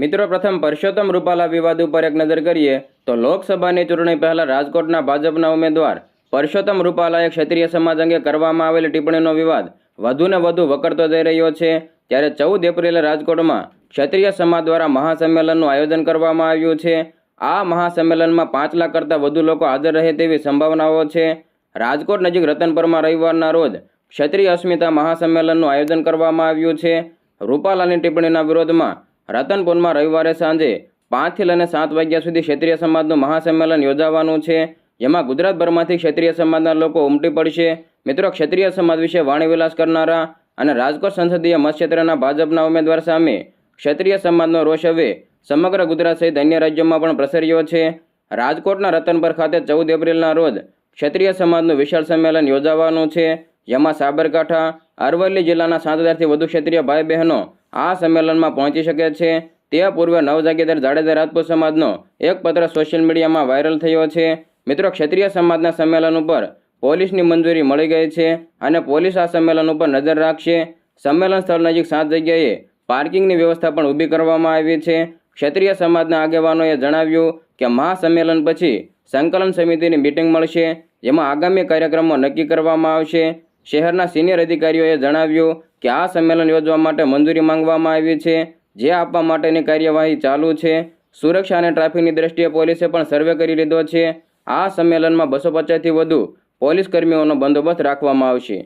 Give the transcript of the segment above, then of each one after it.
મિત્રો, પ્રથમ પરસોત્તમ રૂપાલા વિવાદ ઉપર એક નજર કરીએ તો લોકસભાની ચૂંટણી પહેલાં રાજકોટના ભાજપના ઉમેદવાર પરસોત્તમ રૂપાલાએ ક્ષત્રિય સમાજ અંગે કરવામાં આવેલી ટિપ્પણીનો વિવાદ વધુને વધુ વકરતો જઈ રહ્યો છે. ત્યારે ચૌદ એપ્રિલે રાજકોટમાં ક્ષત્રિય સમાજ દ્વારા મહાસંમેલનનું આયોજન કરવામાં આવ્યું છે. આ મહાસંમેલનમાં પાંચ લાખ કરતાં વધુ લોકો હાજર રહે તેવી સંભાવનાઓ છે. રાજકોટ નજીક રતનપરમાં રવિવારના રોજ ક્ષત્રિય અસ્મિતા મહાસંમેલનનું આયોજન કરવામાં આવ્યું છે. રૂપાલાની ટિપ્પણીના વિરોધમાં રતનપુરમાં રવિવારે સાંજે પાંચથી લઈને સાત વાગ્યા સુધી ક્ષેત્રીય સમાજનું મહાસંમેલન યોજાવાનું છે. જેમાં ગુજરાતભરમાંથી ક્ષેત્રીય સમાજના લોકો ઉમટી પડશે. મિત્રો, ક્ષેત્રીય સમાજ વિશે વાણીવિલાસ કરનારા અને રાજકોટ સંસદીય મતક્ષેત્રના ભાજપના ઉમેદવાર સામે ક્ષેત્રીય સમાજનો રોષ હવે સમગ્ર ગુજરાત સહિત અન્ય રાજ્યોમાં પણ પ્રસર્યો છે. રાજકોટના રતનપર ખાતે ચૌદ એપ્રિલના રોજ ક્ષેત્રીય સમાજનું વિશાળ સંમેલન યોજાવાનું છે. જેમાં સાબરકાંઠા, અરવલ્લી જિલ્લાના સાત હજારથી વધુ ક્ષેત્રીય ભાઈ બહેનો આ સંમેલનમાં પહોંચી શકે છે. તે પૂર્વે નવજાગીદાર જાડેજા રાજપૂત સમાજનો એક પત્ર સોશિયલ મીડિયામાં વાયરલ થયો છે. મિત્રો, ક્ષત્રિય સમાજના સંમેલન ઉપર પોલીસની મંજૂરી મળી ગઈ છે અને પોલીસ આ સંમેલન ઉપર નજર રાખશે. સંમેલન સ્થળ નજીક સાત જગ્યાએ પાર્કિંગની વ્યવસ્થા પણ ઊભી કરવામાં આવી છે. ક્ષત્રિય સમાજના આગેવાનોએ જણાવ્યું કે મહાસંમેલન પછી સંકલન સમિતિની મિટિંગ મળશે, જેમાં આગામી કાર્યક્રમો નક્કી કરવામાં આવશે. શહેરના સિનિયર અધિકારીઓએ જણાવ્યું કે આ સંમેલન યોજવા માટે મંજૂરી માંગવામાં આવી છે, જે આપવા માટેની કાર્યવાહી ચાલુ છે. સુરક્ષા અને ટ્રાફિકની દ્રષ્ટિએ પોલીસે પણ સર્વે કરી લીધો છે. આ સંમેલનમાં બસો પચાસથી વધુ પોલીસ કર્મીઓનો બંદોબસ્ત રાખવામાં આવશે.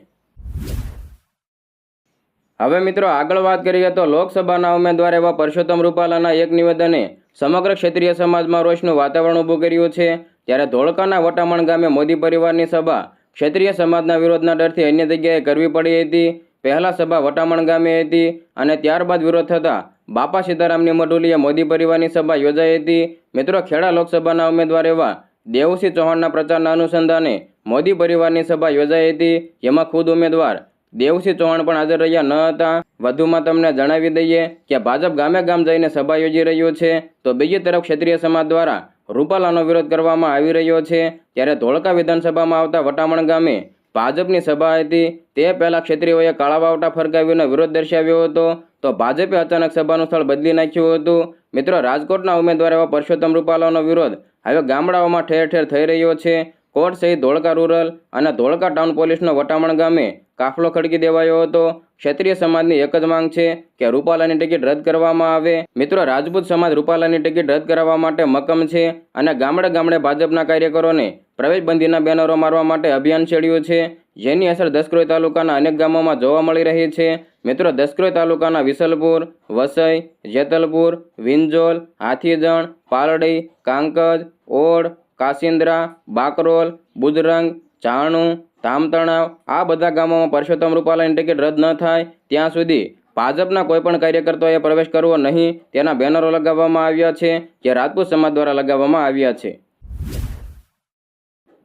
હવે મિત્રો આગળ વાત કરીએ તો લોકસભાના ઉમેદવાર એવા પરસોત્તમ રૂપાલાના એક નિવેદને સમગ્ર ક્ષેત્રીય સમાજમાં રોષનું વાતાવરણ ઊભું કર્યું છે. ત્યારે ધોળકાના વટામણ ગામે મોદી પરિવારની સભા ક્ષેત્રીય સમાજના વિરોધના ડરથી અન્ય જગ્યાએ કરવી પડી હતી. પહેલા સભા વટામણ ગામે હતી અને ત્યારબાદ વિરોધ થતાં બાપા સીતારામની મઢુલીએ મોદી પરિવારની સભા યોજાઈ હતી. મિત્રો, ખેડા લોકસભાના ઉમેદવાર એવા દેવસિંહ ચૌહાણના પ્રચારના અનુસંધાને મોદી પરિવારની સભા યોજાઈ હતી. જેમાં ખુદ ઉમેદવાર દેવસિંહ ચૌહાણ પણ હાજર રહ્યા ન હતા. વધુમાં તમને જણાવી દઈએ કે ભાજપ ગામે ગામ જઈને સભા યોજી રહ્યું છે. તો બીજી તરફ ક્ષેત્રીય સમાજ દ્વારા રૂપાલાનો વિરોધ કરવામાં આવી રહ્યો છે. ત્યારે ધોળકા વિધાનસભામાં આવતા વટામણ ગામે ભાજપની સભા હતી, તે પહેલાં ક્ષત્રિયોએ કાળા વાવટા ફરકાવીને વિરોધ દર્શાવ્યો હતો. તો ભાજપે અચાનક સભાનું સ્થળ બદલી નાખ્યું હતું. મિત્રો, રાજકોટના ઉમેદવાર એવા પરસોત્તમ રૂપાલાનો વિરોધ હવે ગામડાઓમાં ઠેર ઠેર થઈ રહ્યો છે. કોટ સહિત ધોળકા રૂરલ અને ધોળકા ટાઉન પોલીસનો વટામણ ગામે કાફલો ખડકી દેવાયો હતો. ક્ષત્રિય સમાજની એક જ માંગ છે કે રૂપાલાની ટિકિટ રદ કરવામાં આવે. મિત્રો, રાજપૂત સમાજ રૂપાલાની ટિકિટ રદ કરાવવા માટે મક્કમ છે અને ગામડે ગામડે ભાજપના કાર્યકરોને પ્રવેશબંધીના બેનરો મારવા માટે અભિયાન છેડ્યું છે. જેની અસર દસક્રોઈ તાલુકાના અનેક ગામોમાં જોવા મળી રહી છે. મિત્રો, દસક્રોઈ તાલુકાના વિસલપુર, વસઈ, જેતલપુર, વિંજોલ, હાથીજણ, પાલડી, કાંકજ, ઓડ કાસિન્દ્રા બાકરોલ, બુજરંગ, ચાણું ધામતણાવ આ બધા ગામોમાં પરસોત્તમ રૂપાલાની ટિકિટ રદ ન થાય, ત્યાં સુધી ભાજપના કોઈપણ કાર્યકર્તાઓએ પ્રવેશ કરવો નહીં, તેના બેનરો લગાવવામાં આવ્યા છે, જે રાજપૂત સમાજ દ્વારા લગાવવામાં આવ્યા છે.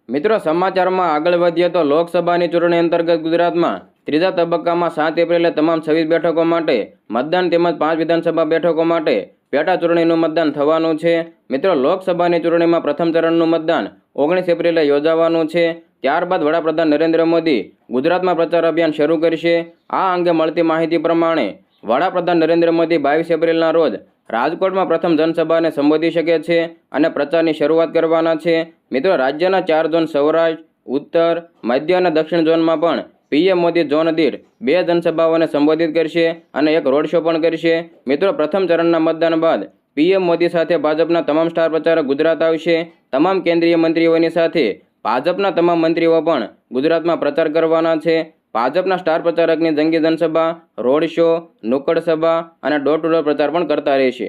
મિત્રો, સમાચારમાં આગળ વધીએ તો લોકસભાની ચૂંટણી અંતર્ગત ગુજરાતમાં ત્રીજા તબક્કામાં સાત એપ્રિલે તમામ છવ્વીસ બેઠકો માટે મતદાન તેમજ પાંચ વિધાનસભા બેઠકો માટે પેટા ચૂંટણીનું મતદાન થવાનું છે. મિત્રો, લોકસભાની ચૂંટણીમાં પ્રથમ ચરણનું મતદાન ઓગણીસ એપ્રિલે યોજાવાનું છે. ત્યારબાદ વડાપ્રધાન નરેન્દ્ર મોદી ગુજરાતમાં પ્રચાર અભિયાન શરૂ કરશે. આ અંગે મળતી માહિતી પ્રમાણે વડાપ્રધાન નરેન્દ્ર મોદી બાવીસ એપ્રિલના રોજ રાજકોટમાં પ્રથમ જનસભાને સંબોધી શકે છે અને પ્રચારની શરૂઆત કરવાના છે. મિત્રો, રાજ્યના ચાર ઝોન સૌરાષ્ટ્ર, ઉત્તર, મધ્ય અને દક્ષિણ ઝોનમાં પણ પીએમ મોદી ઝોન દીઠ બે જનસભાઓને સંબોધિત કરશે અને એક રોડ શો પણ કરશે. મિત્રો, પ્રથમ ચરણના મતદાન બાદ પીએમ મોદી સાથે ભાજપના તમામ સ્ટાર પ્રચારક ગુજરાત આવશે. તમામ કેન્દ્રીય મંત્રીઓની સાથે ભાજપના તમામ મંત્રીઓ પણ ગુજરાતમાં પ્રચાર કરવાના છે. ભાજપના સ્ટાર પ્રચારકની જંગી જનસભા, રોડ શો, નુક્કડ સભા અને ડોર ટુ ડોર પ્રચાર પણ કરતા રહેશે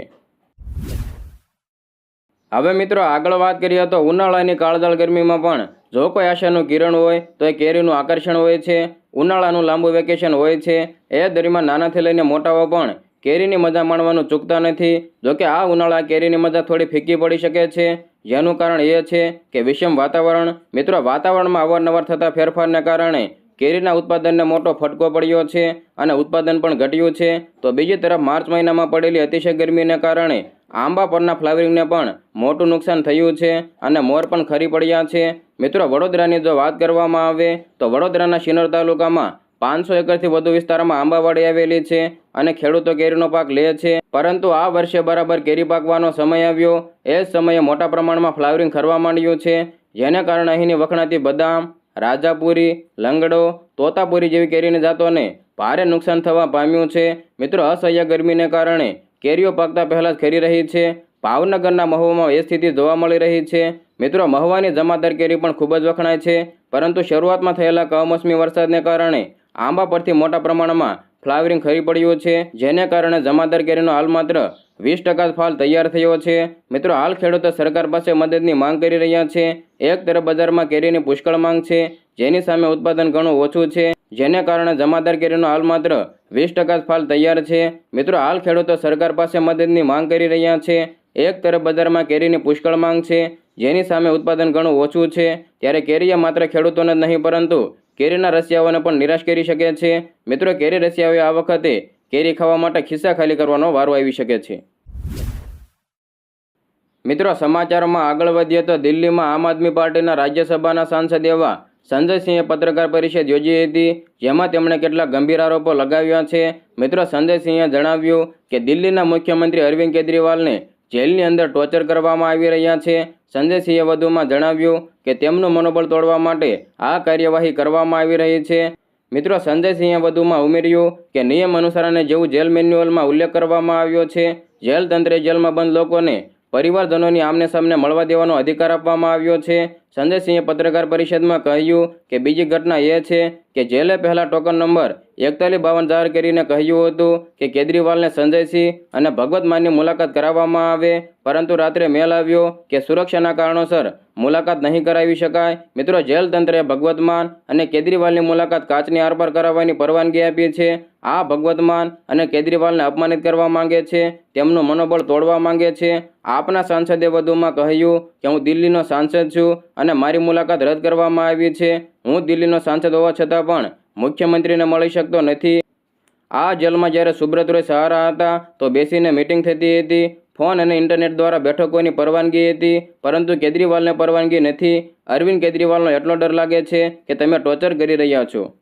હવે મિત્રો આગળ વાત કરીએ તો ઉનાળાની કાળદાળ ગરમીમાં પણ જો કોઈ આશાનું કિરણ હોય તો એ કેરીનું આકર્ષણ હોય છે, ઉનાળાનું લાંબુ વેકેશન હોય છે, એ દરમિયાન નાનાથી લઈને મોટાઓ પણ કેરીની મજા માણવાનું ચૂકતા નથી. જોકે આ ઉનાળા કેરીની મજા થોડી ફીકી પડી શકે છે. જેનું કારણ એ છે કે વિષમ વાતાવરણ, મિત્રો, વાતાવરણમાં અવારનવાર થતા ફેરફારને કારણે કેરીના ઉત્પાદનને મોટો ફટકો પડ્યો છે અને ઉત્પાદન પણ ઘટ્યું છે. તો બીજી તરફ માર્ચ મહિનામાં પડેલી અતિશય ગરમીને કારણે આંબા પરના ફ્લાવરિંગને પણ મોટું નુકસાન થયું છે અને મોર પણ ખરી પડ્યા છે. મિત્રો, વડોદરાની જો વાત કરવામાં આવે, તો વડોદરાના શિનોર તાલુકામાં પાંચસો એકરથી વધુ વિસ્તારમાં આંબાવાડી આવેલી છે અને ખેડૂતો કેરીનો પાક લે છે. પરંતુ આ વર્ષે બરાબર કેરી પાકવાનો સમય આવ્યો. એ જ સમયે મોટા પ્રમાણમાં ફ્લાવરિંગ કરવા માંડ્યું છે. જેને કારણે અહીંની વખણાતી બદામ, રાજાપુરી, લંગડો, તોતાપુરી જેવી કેરીની જાતોને ભારે નુકસાન થવા પામ્યું છે. મિત્રો, અસહ્ય ગરમીને કારણે કેરીઓ પાકતા પહેલાં જ ખરી રહી છે. ભાવનગરના મહુવામાં એ સ્થિતિ જોવા મળી રહી છે. મિત્રો, મહુવાની જમાદાર કેરી પણ ખૂબ જ વખણાય છે. પરંતુ શરૂઆતમાં થયેલા કમોસમી વરસાદને કારણે આંબા પરથી મોટા પ્રમાણમાં ફ્લાવરિંગ ખરી પડ્યું છે, જેને કારણે જમાદાર કેરીનો હાલ માત્ર વીસ ટકા ફાલ તૈયાર થયો છે. મિત્રો, હાલ ખેડૂતો સરકાર પાસે મદદની માંગ કરી રહ્યા છે. એક તરફ બજારમાં કેરીની પુષ્કળ માંગ છે, જેની સામે ઉત્પાદન ઘણું ઓછું છે, જેને કારણે જમાદાર કેરીનો હાલ માત્ર વીસ ટકા ફાલ તૈયાર છે. મિત્રો, હાલ ખેડૂતો સરકાર પાસે મદદની માંગ કરી રહ્યા છે. એક તરફ બજારમાં કેરીની પુષ્કળ માંગ છે, જેની સામે ઉત્પાદન ઘણું ઓછું છે, ત્યારે કેરીએ માત્ર ખેડૂતોને જ નહીં, પરંતુ કેરીના રસિયાઓને પણ નિરાશ કરી શકે છે. મિત્રો, કેરી રસિયાઓએ આ વખતે કેરી ખાવા માટે ખિસ્સા ખાલી કરવાનો વારો આવી શકે છે. મિત્રો, સમાચારમાં આગળ વધીએ તો દિલ્હીમાં આમ આદમી પાર્ટીના રાજ્યસભાના સાંસદ એવા સંજયસિંહે પત્રકાર પરિષદ યોજી હતી, જેમાં તેમણે કેટલાક ગંભીર આરોપો લગાવ્યા છે. મિત્રો, સંજયસિંહે જણાવ્યું કે દિલ્હીના મુખ્યમંત્રી અરવિંદ કેજરીવાલને જેલની અંદર ટોર્ચર કરવામાં આવી રહ્યા છે. સંજયસિંહે વધુમાં જણાવ્યું કે તેમનું મનોબળ તોડવા માટે આ કાર્યવાહી કરવામાં આવી રહી છે. મિત્રો, સંજયસિંહે વધુમાં ઉમેર્યું કે નિયમ અનુસાર અને જેવું જેલ મેન્યુઅલમાં ઉલ્લેખ કરવામાં આવ્યો છે, જેલ તંત્રે જેલમાં બંધ લોકોને પરિવારજનોની આમને સામને મળવા દેવાનો અધિકાર આપવામાં આવ્યો છે. સંજયસિંહે પત્રકાર પરિષદમાં કહ્યું કે બીજી ઘટના એ છે કે જેલે પહેલા ટોકન નંબર એકતાલીસ બાવન જાહેર કરીને કહ્યું હતું કે કેજરીવાલને સંજયસિંહ અને ભગવત માનની મુલાકાત કરાવવામાં આવે. પરંતુ રાત્રે મેલ આવ્યો કે સુરક્ષાના કારણોસર મુલાકાત નહીં કરાવી શકાય. મિત્રો જેલ તંત્રે ભગવત માન અને કેજરીવાલની મુલાકાત કાચની આરપાર કરાવવાની પરવાનગી આપી છે. આ ભગવત માન અને કેજરીવાલને અપમાનિત કરવા માંગે છે. તેમનું મનોબળ તોડવા માંગે છે. આપના સાંસદે વધુમાં કહ્યું કે હું દિલ્હીનો સાંસદ છું અને મારી મુલાકાત રદ કરવામાં આવી છે. હું દિલ્હીનો સાંસદ હોવા છતાં પણ મુખ્યમંત્રીને મળી શકતો નથી. આ જેલમાં જ્યારે સુબ્રત રોય સહારા હતા, તો બેસીને મિટિંગ થતી હતી. ફોન અને ઇન્ટરનેટ દ્વારા બેઠકોની પરવાનગી હતી, પરંતુ કેજરીવાલને પરવાનગી નથી. અરવિંદ કેજરીવાલનો એટલો ડર લાગે છે કે તમે ટોર્ચર કરી રહ્યા છો.